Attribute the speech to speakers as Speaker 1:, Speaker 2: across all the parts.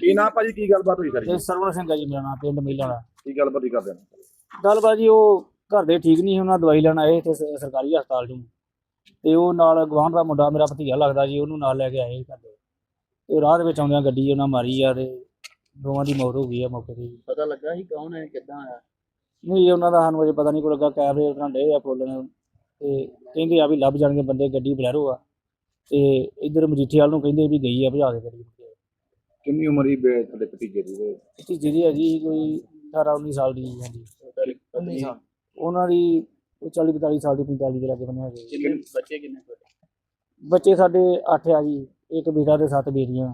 Speaker 1: ਕੀ ਨਾ ਭਾਜੀ? ਕੀ ਗੱਲਬਾਤ ਹੋਈ ਕਰੀ
Speaker 2: ਇਹ ਸਰਵਣ ਸਿੰਘ ਆ ਜੀ ਮੇਰਾ ਨਾਮ ਪਿੰਡ ਮੇਲਾ ਵਾਲਾ।
Speaker 1: ਕੀ ਗੱਲਬਾਤ ਹੀ ਕਰਦੇ ਨੇ
Speaker 2: ਗੱਲਬਾਤ ਜੀ ਉਹ ਘਰ ਦੇ ਠੀਕ ਨਹੀਂ ਸੀ, ਉਹਨਾਂ ਦਵਾਈ ਲੈਣ ਆਏ ਤੇ ਸ- ਸਰਕਾਰੀ ਹਸਪਤਾਲ ਚੋਂ। ਤੇ ਉਹ ਨਾਲ ਗਵਾਂਢ ਦਾ ਮੁੰਡਾ ਮੇਰਾ ਭਤੀਜਾ ਲੱਗਦਾ ਜੀ ਉਹਨੂੰ ਨਾਲ ਲੈ ਕੇ ਆਏ ਘਰ ਦੇ। ਤੇ ਰਾਹ ਦੇ ਵਿੱਚ ਆਉਂਦਿਆਂ ਗੱਡੀ ਉਹਨਾਂ ਮਾਰੀ ਆ ਤੇ ਦੋਵਾਂ ਦੀ ਮੌਤ ਹੋ ਗਈ ਆ ਮੌਕੇ ਤੇ।
Speaker 3: ਪਤਾ ਲੱਗਾ ਸੀ ਕੌਣ ਹੈ ਕਿੱਦਾਂ ਆਇਆ
Speaker 2: ਨਹੀਂ ਉਹਨਾਂ ਦਾ ਸਾਨੂੰ ਅਜੇ ਪਤਾ ਨਹੀਂ ਕੋ ਲੱਗਾ ਕੈਮਰੇ ਉਹਨਾਂ ਡੇ ਆ ਫੋਲਣ ਤੇ ਕਹਿੰਦੇ ਆ ਵੀ ਲੱਭ ਜਾਣਗੇ ਬੰਦੇ ਗੱਡੀ ਬਲੈਰੋ ਆ। ਤੇ ਇੱਧਰ ਮਜੀਠੇ ਵਾਲ ਨੂੰ ਕਹਿੰਦੇ ਵੀ ਗਈ ਆ ਭਜਾ ਕੇ ਗੱਡੀ।
Speaker 1: ਕਿੰਨੀ ਉਮਰ ਹੀ ਬੇ ਤੁਹਾਡੇ ਭਤੀਜੇ ਦੀ ਤੇ
Speaker 2: ਭਤੀਜੇ ਦੀ ਹੈਗੀ ਕੋਈ 18 19 ਸਾਲ ਦੀ ਹਾਂਜੀ।
Speaker 3: ਸਾਲ।
Speaker 2: ਉਹਨਾਂ ਦੀ 40 45 ਸਾਲ ਦੀ 45 ਦੇ ਲੱਗੇ ਬੰਨੇ ਹੈਗੇ
Speaker 3: ਕਿੰਨੇ ਬੱਚੇ ਕਿੰਨੇ ਤੁਹਾਡੇ?
Speaker 2: ਬੱਚੇ ਸਾਡੇ 8 ਆ ਜੀ ਇੱਕ ਬੇਟਾ ਤੇ ਸੱਤ ਬੇਟੀਆਂ।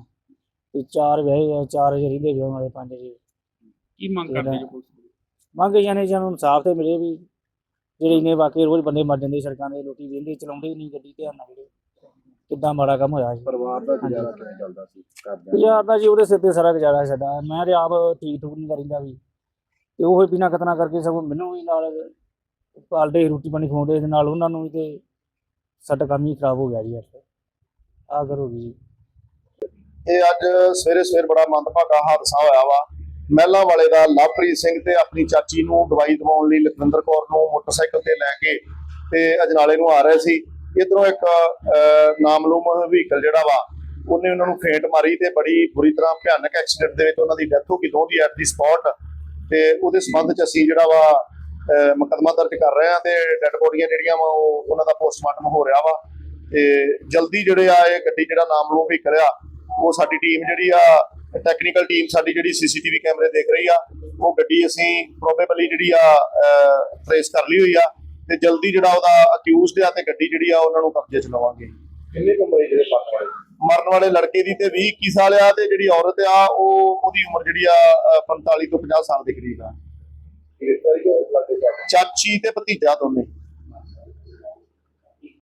Speaker 2: ਤੇ ਚਾਰ ਵਿਆਹੇ ਆ ਚਾਰ ਅਜੇ ਰਹਿੰਦੇ ਵਿਆਹ ਵਾਲੇ ਪੰਜ ਜੀ
Speaker 3: ਕੀ ਮੰਗ
Speaker 2: ਕਰਦੇ ਜੀ
Speaker 3: ਪੁਲਿਸ
Speaker 2: ਮੰਗ ਜਾਨੇ ਸਾਨੂੰ ਇਨਸਾਫ ਤੇ ਮਿਲੇ ਵੀ। ਜਿਹੜੇ ਇੰਨੇ ਵਾਕਈ ਰੋਜ਼ ਬੰਦੇ ਮਰ ਜਾਂਦੇ ਸੜਕਾਂ ਦੇ ਲੋਕੀ ਵੇਂਦੇ ਚਲਾਉਂਦੇ ਹੀ ਨਹੀਂ ਗੱਡੀ ਧਿਆਨ ਨਾਲ ਜਿਹੜੇ। ਕਿੱਦਾਂ ਮਾੜਾ ਕੰਮ ਹੋਇਆ ਜੀ
Speaker 1: ਪਰਿਵਾਰ ਦਾ ਗੁਜ਼ਾਰਾ ਕਿਵੇਂ ਚੱਲਦਾ ਸੀ? ਕਰਦੇ
Speaker 2: ਯਾਰ ਦਾ ਜੀ ਉਹਦੇ ਸਿਰ ਤੇ ਸਾਰਾ ਗੁਜ਼ਾਰਾ ਸਾਡਾ। ਮੈਂ ਤੇ ਆਪ ਠੀਕ ਠੂਕ ਨਹੀਂ ਕਰਿੰਦਾ ਵੀ ਤੇ ਉਹ ਬਿਨਾ ਕਤਨਾ ਕਰਕੇ ਸਗੋਂ ਮੈਨੂੰ ਵੀ ਨਾਲ ਪਾਲਦੇ ਰੋਟੀ ਪਾਣੀ ਖਵਾਉਂਦੇ ਤੇ ਨਾਲ ਉਹਨਾਂ ਨੂੰ ਵੀ ਤੇ ਸਾਡਾ ਕੰਮ ਹੀ ਖਰਾਬ ਹੋ ਗਿਆ ਜੀ ਯਾਰ ਆ ਕਰੋ ਜੀ।
Speaker 4: ਇਹ ਅੱਜ ਸਵੇਰੇ ਸਵੇਰ ਬੜਾ ਮੰਦਭਾਗਾ ਹਾਦਸਾ ਹੋਇਆ ਵਾ। ਮਹਿਲਾ ਵਾਲੇ ਦਾ ਲਵਪ੍ਰੀਤ ਸਿੰਘ ਤੇ ਆਪਣੀ ਚਾਚੀ ਨੂੰ ਦਵਾਈ ਦਿਵਾਉਣ ਲਈ ਲਖਵਿੰਦਰ ਕੌਰ ਨੂੰ ਮੋਟਰਸਾਈਕਲ ਤੇ ਲੈ ਕੇ ਤੇ ਅਜਨਾਲੇ ਨੂੰ ਆ ਰਹੇ ਸੀ। ਇਧਰੋਂ ਇੱਕ ਨਾਮਲੂਮ ਵਹੀਕਲ ਜਿਹੜਾ ਵਾ ਉਹਨੇ ਉਹਨਾਂ ਨੂੰ ਫੇਂਟ ਮਾਰੀ ਤੇ ਬੜੀ ਬੁਰੀ ਤਰ੍ਹਾਂ ਭਿਆਨਕ ਐਕਸੀਡੈਂਟ ਦੇ ਵਿੱਚ ਉਹਨਾਂ ਦੀ ਡੈਥ ਹੋ ਗਈ ਦੋਹਾਂ ਦੀ ਐਟ ਦੀ ਸਪੌਟ। ਤੇ ਉਹਦੇ ਸੰਬੰਧ ਚ ਅਸੀਂ ਜਿਹੜਾ ਵਾ ਅਹ, ਮੁਕੱਦਮਾ ਦਰਜ ਕਰ ਰਹੇ ਆ ਤੇ ਡੈੱਡ ਬੋਡੀਆਂ ਜਿਹੜੀਆਂ ਵਾ ਉਹ ਉਹਨਾਂ ਦਾ ਪੋਸਟਮਾਰਟਮ ਹੋ ਰਿਹਾ ਵਾ। ਤੇ ਜਲਦੀ ਜਿਹੜੇ ਆ ਇਹ ਗੱਡੀ ਜਿਹੜਾ ਨਾਮਲੂਮ ਵਹੀਕਲ ਆ ਉਹ ਸਾਡੀ ਟੀਮ ਜਿਹੜੀ ਆ ਟੈਕਨੀਕਲ ਟੀਮ ਸਾਡੀ ਜਿਹੜੀ ਸੀਸੀਟੀਵੀ ਕੈਮਰੇ ਦੇਖ ਰਹੀ ਆ ਉਹ ਗੱਡੀ ਅਸੀਂ ਪ੍ਰੋਬੇਬਲੀ ਜਿਹੜੀ ਆ ਟ੍ਰੇਸ ਕਰ ਲਈ ਹੋਈ ਆ। ਤੇ ਜਲਦੀ ਜਿਹੜਾ ਉਹਦਾ ਅਕਿਊਜ਼ਡ ਆ ਤੇ ਗੱਡੀ ਜਿਹੜੀ ਆ ਉਹਨਾਂ ਨੂੰ ਕਬਜ਼ੇ ਚ ਲਵਾਂਗੇ।
Speaker 1: ਕਿੰਨੇ ਕੁ ਉਮਰ ਜਿਹੜੇ ਪਾਸ ਵਾਲੇ?
Speaker 4: ਮਰਨ ਵਾਲੇ ਲੜਕੇ ਦੀ ਤੇ 20 21 ਸਾਲ ਆ ਤੇ ਜਿਹੜੀ ਔਰਤ ਆ ਉਹ ਉਹਦੀ ਉਮਰ ਜਿਹੜੀ ਆ ਅ, 45 ਤੋਂ 50 ਸਾਲ ਦੇ ਕਰੀਬ ਆ। ਚਾਚੀ ਤੇ ਭਤੀਜਾ ਦੋਨੇ।